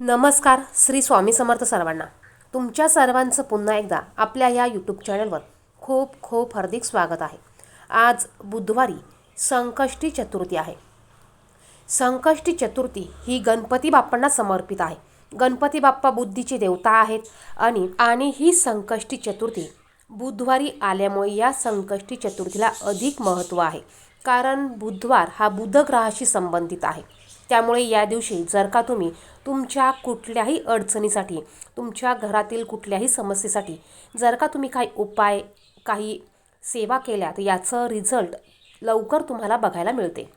नमस्कार श्री स्वामी समर्थ सर्वांना. तुमच्या सर्वांचं पुन्हा एकदा आपल्या या यूट्यूब चॅनलवर खूप खूप हार्दिक स्वागत आहे. आज बुधवारी संकष्टी चतुर्थी आहे. संकष्टी चतुर्थी ही गणपती बाप्पांना समर्पित आहे. गणपती बाप्पा बुद्धीचे देवता आहेत आणि आणि ही संकष्टी चतुर्थी बुधवारी आल्यामुळे या संकष्टी चतुर्थीला अधिक महत्त्व आहे. कारण बुधवार हा बुधग्रहाशी संबंधित आहे. त्यामुळे या दिवशी जर का तुम्ही तुमच्या कुठल्याही अडचणीसाठी तुमच्या घरातील कुठल्याही समस्येसाठी जर का तुम्ही काही उपाय काही सेवा केल्या तर याचं रिझल्ट लवकर तुम्हाला बघायला मिळते.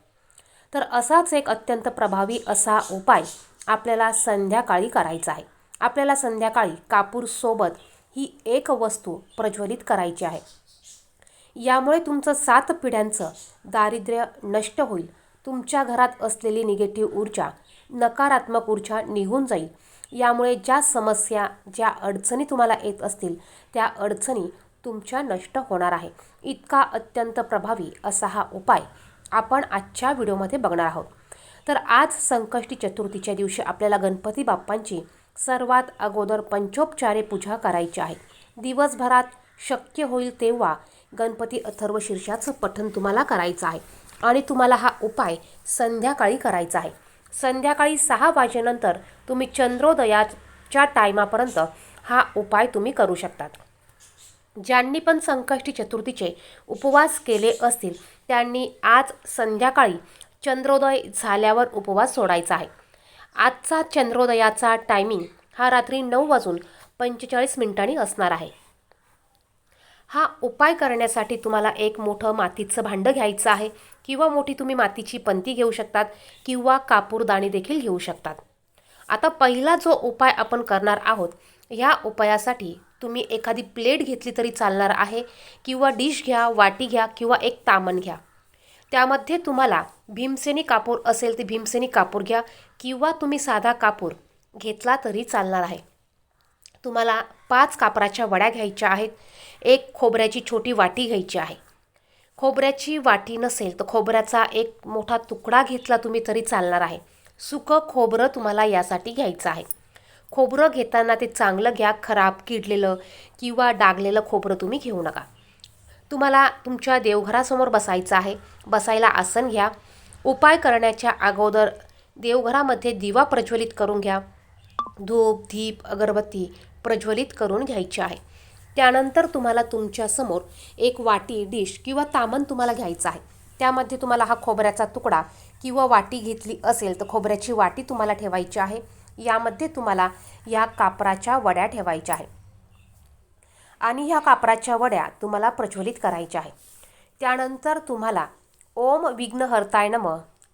तर असाच एक अत्यंत प्रभावी असा उपाय आपल्याला संध्याकाळी करायचा आहे. आपल्याला संध्याकाळी कापूरसोबत ही एक वस्तू प्रज्वलित करायची आहे. यामुळे तुमचं सात पिढ्यांचं दारिद्र्य नष्ट होईल. तुमच्या घरात असलेली निगेटिव्ह ऊर्जा नकारात्मक ऊर्जा निघून जाईल. यामुळे ज्या समस्या ज्या अडचणी तुम्हाला येत असतील त्या अडचणी तुमच्या नष्ट होणार आहे. इतका अत्यंत प्रभावी असा हा उपाय आपण आजच्या व्हिडिओमध्ये बघणार आहोत. तर आज संकष्टी चतुर्थीच्या दिवशी आपल्याला गणपती बाप्पांची सर्वात अगोदर पंचोपचारे पूजा करायची आहे. दिवसभरात शक्य होईल तेव्हा गणपती अथर्व शीर्षाचं पठण तुम्हाला करायचं आहे. आणि तुम्हाला हा उपाय संध्याकाळी करायचा आहे. संध्याकाळी सहा वाजेनंतर तुम्ही चंद्रोदयाच्या टायमापर्यंत हा उपाय तुम्ही करू शकतात. ज्यांनी पण संकष्टी चतुर्थीचे उपवास केले असतील त्यांनी आज संध्याकाळी चंद्रोदय झाल्यावर उपवास सोडायचा आहे. आजचा चंद्रोदयाचा टायमिंग हा रात्री नऊ वाजून पंचेचाळीस मिनिटांनी असणार आहे. हा उपाय करण्यासाठी तुम्हाला एक मोठं मातीचं भांडं घ्यायचं आहे किंवा मोठी तुम्ही मातीची पंती घेऊ शकतात किंवा कापूरदाणी देखील घेऊ शकतात. आता पहिला जो उपाय आपण करणार आहोत ह्या उपायासाठी तुम्ही एखादी प्लेट घेतली तरी चालणार आहे किंवा डिश घ्या वाटी घ्या किंवा एक तामण घ्या. त्यामध्ये तुम्हाला भीमसेनी कापूर असेल ते भीमसेनी कापूर घ्या किंवा तुम्ही साधा कापूर घेतला तरी चालणार आहे. तुम्हाला पाच कापराच्या वड्या घ्यायच्या आहेत एक खोबऱ्याची छोटी वाटी घ्यायची आहे. खोबऱ्याची वाटी नसेल तर खोबऱ्याचा एक मोठा तुकडा घेतला तुम्ही तरी चालणार आहे. सुकं खोबरं तुम्हाला यासाठी घ्यायचं आहे. खोबरं घेताना ते चांगलं घ्या खराब किडलेलं किंवा डागलेलं खोबरं तुम्ही घेऊ नका. तुम्हाला तुमच्या देवघरासमोर बसायचं आहे. बसायला आसन घ्या. उपाय करण्याच्या अगोदर देवघरामध्ये दिवा प्रज्वलित करून घ्या. धूप दीप अगरबत्ती प्रज्वलित करून घ्यायची आहे. त्यानंतर तुम्हाला तुमच्यासमोर एक वाटी डिश किंवा तामण तुम्हाला घ्यायचं आहे. त्यामध्ये तुम्हाला हा खोबऱ्याचा तुकडा किंवा वाटी घेतली असेल तर खोबऱ्याची वाटी तुम्हाला ठेवायची आहे. यामध्ये तुम्हाला या कापराच्या वड्या ठेवायच्या आहे. आणि ह्या कापराच्या वड्या तुम्हाला प्रज्वलित करायच्या आहे. त्यानंतर तुम्हाला ओम विघ्नहर्ताय नम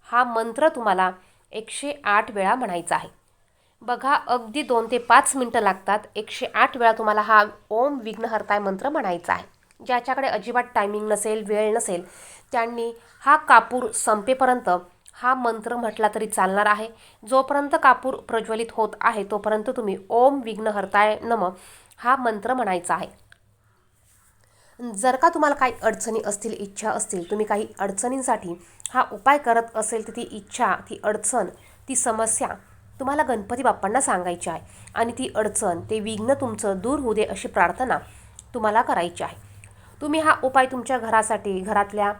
हा मंत्र तुम्हाला एकशे आठ वेळा म्हणायचा आहे. बघा अगदी दोन ते पाच मिनटं लागतात. एकशे आठ वेळा तुम्हाला हा ओम विघ्नहर्ताय मंत्र म्हणायचा आहे. ज्याच्याकडे अजिबात टायमिंग नसेल वेळ नसेल त्यांनी हा कापूर संपेपर्यंत हा मंत्र म्हटला तरी चालणार आहे. जोपर्यंत कापूर प्रज्वलित होत आहे तोपर्यंत तुम्ही ओम विघ्नहर्ताय नम हा मंत्र म्हणायचा आहे. जर का तुम्हाला काही अडचणी असतील इच्छा असतील तुम्ही काही अडचणींसाठी हा उपाय करत असेल तर ती इच्छा ती अडचण ती समस्या तुम्हाला गणपती बाप्पांना सांगायची आहे. आणि ती अडचण ते विघ्न तुमचं दूर होऊ दे अशी प्रार्थना तुम्हाला करायची आहे. तुम्ही हा उपाय तुमच्या घरासाठी घरातल्या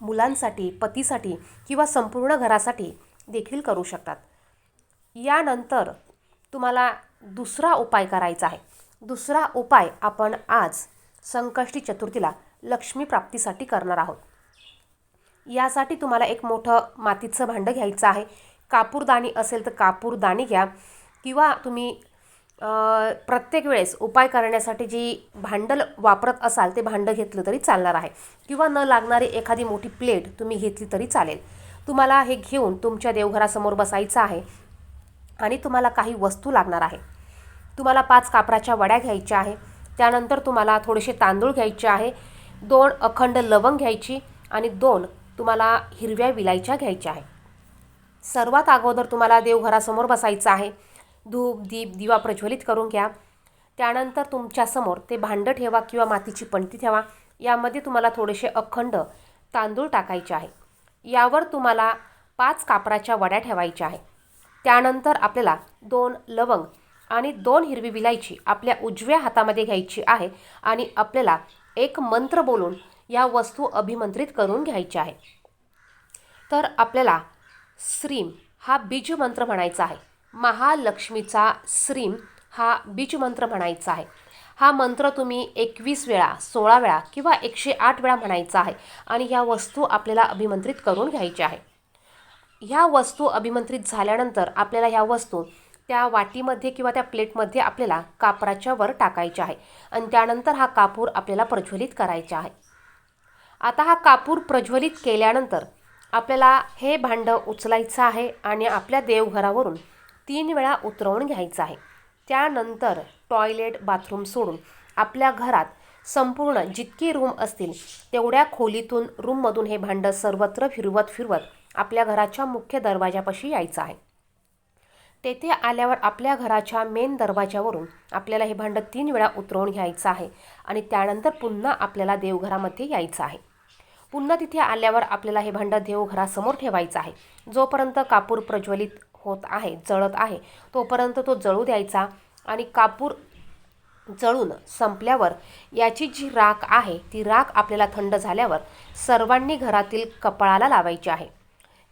मुलांसाठी पतीसाठी किंवा संपूर्ण घरासाठी देखील करू शकतात. यानंतर तुम्हाला दुसरा उपाय करायचा आहे. दुसरा उपाय आपण आज संकष्टी चतुर्थीला लक्ष्मी प्राप्तीसाठी करणार आहोत. यासाठी तुम्हाला एक मोठं मातीचं भांडं घ्यायचं आहे. कापूरदाणी असेल तर कापूरदाणी घ्या. किंवा तुम्ही प्रत्येक वेळेस उपाय करण्यासाठी जी भांडल वापरत असाल ते भांडं घेतलं तरी चालणार आहे. किंवा न लागणारी एखादी मोठी प्लेट तुम्ही घेतली तरी चालेल. तुम्हाला हे घेऊन तुमच्या देवघरासमोर बसायचं आहे आणि तुम्हाला काही वस्तू लागणार आहे. तुम्हाला पाच कापराच्या वड्या घ्यायच्या आहे. त्यानंतर तुम्हाला थोडेसे तांदूळ घ्यायचे आहे. दोन अखंड लवंग घ्यायची आणि दोन तुम्हाला हिरव्या विलायच्या घ्यायच्या आहे. सर्वात अगोदर तुम्हाला देवघरासमोर बसायचं आहे. धूप दीप दिवा प्रज्वलित करून घ्या. त्यानंतर तुमच्यासमोर ते भांडं ठेवा किंवा मातीची पणती ठेवा. यामध्ये तुम्हाला थोडेसे अखंड तांदूळ टाकायचे आहे. यावर तुम्हाला पाच कापराच्या वड्या ठेवायच्या आहे. त्यानंतर आपल्याला दोन लवंग आणि दोन हिरवी विलायची आपल्या उजव्या हातामध्ये घ्यायची आहे आणि आपल्याला एक मंत्र बोलून या वस्तू अभिमंत्रित करून घ्यायच्या आहे. तर आपल्याला श्रीम हा बीजमंत्र म्हणायचा आहे. महालक्ष्मीचा श्रीम हा बीजमंत्र म्हणायचा आहे. हा मंत्र तुम्ही एकवीस वेळा सोळा वेळा किंवा एकशे आठ वेळा म्हणायचा आहे आणि ह्या वस्तू आपल्याला अभिमंत्रित करून घ्यायच्या आहे. ह्या वस्तू अभिमंत्रित झाल्यानंतर आपल्याला ह्या वस्तू त्या वाटीमध्ये किंवा त्या प्लेटमध्ये आपल्याला कापराच्या वर टाकायच्या आहे आणि त्यानंतर हा कापूर आपल्याला प्रज्वलित करायचा आहे. आता हा कापूर प्रज्वलित केल्यानंतर आपल्याला हे भांडं उचलायचं आहे आणि आपल्या देवघरावरून तीन वेळा उतरवून घ्यायचं आहे. त्यानंतर टॉयलेट बाथरूम सोडून आपल्या घरात संपूर्ण जितकी रूम असतील तेवढ्या खोलीतून रूममधून हे भांडं सर्वत्र फिरवत फिरवत आपल्या घराच्या मुख्य दरवाजापाशी यायचं आहे. तेथे आल्यावर आपल्या घराच्या मेन दरवाजावरून आपल्याला हे भांडं तीन वेळा उतरवून घ्यायचं आहे आणि त्यानंतर पुन्हा आपल्याला देवघरामध्ये यायचं आहे. पुन्हा तिथे आल्यावर आपल्याला हे भांडं देवघरासमोर ठेवायचं आहे. जोपर्यंत कापूर प्रज्वलित होत आहे जळत आहे तोपर्यंत तो जळू द्यायचा आणि कापूर जळून संपल्यावर याची जी राख आहे ती राख आपल्याला थंड झाल्यावर सर्वांनी घरातील कपाळाला लावायची आहे.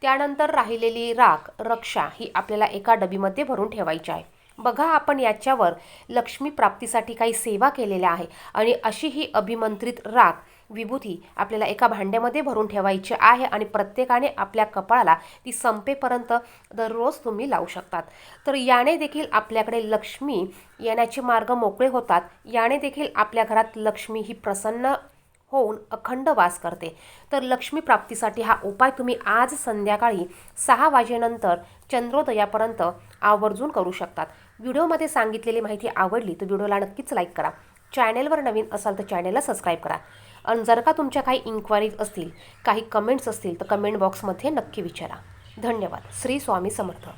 त्यानंतर राहिलेली राख रक्षा ही आपल्याला एका डबीमध्ये भरून ठेवायची आहे. बघा आपण याच्यावर लक्ष्मी प्राप्तीसाठी काही सेवा केलेल्या आहे आणि अशी ही अभिमंत्रित राख विभूती आपल्याला एका भांड्यामध्ये भरून ठेवायची आहे आणि प्रत्येकाने आपल्या कपाळाला ती संपेपर्यंत दररोज तुम्ही लावू शकतात. तर याने देखील आपल्याकडे लक्ष्मी येण्याचे मार्ग मोकळे होतात. याने देखील आपल्या घरात लक्ष्मी ही प्रसन्न होऊन अखंड वास करते. तर लक्ष्मी प्राप्तीसाठी हा उपाय तुम्ही आज संध्याकाळी सहा वाजेनंतर चंद्रोदयापर्यंत आवर्जून करू शकतात. व्हिडिओमध्ये सांगितलेली माहिती आवडली तर व्हिडिओला नक्कीच लाईक करा. चॅनेलवर नवीन असाल तर चॅनेलला सबस्क्राईब करा. आणि जर का तुमच्या काही इन्क्वायरीज असतील काही कमेंट्स असतील तर कमेंट बॉक्समध्ये नक्की विचारा. धन्यवाद. श्री स्वामी समर्थ.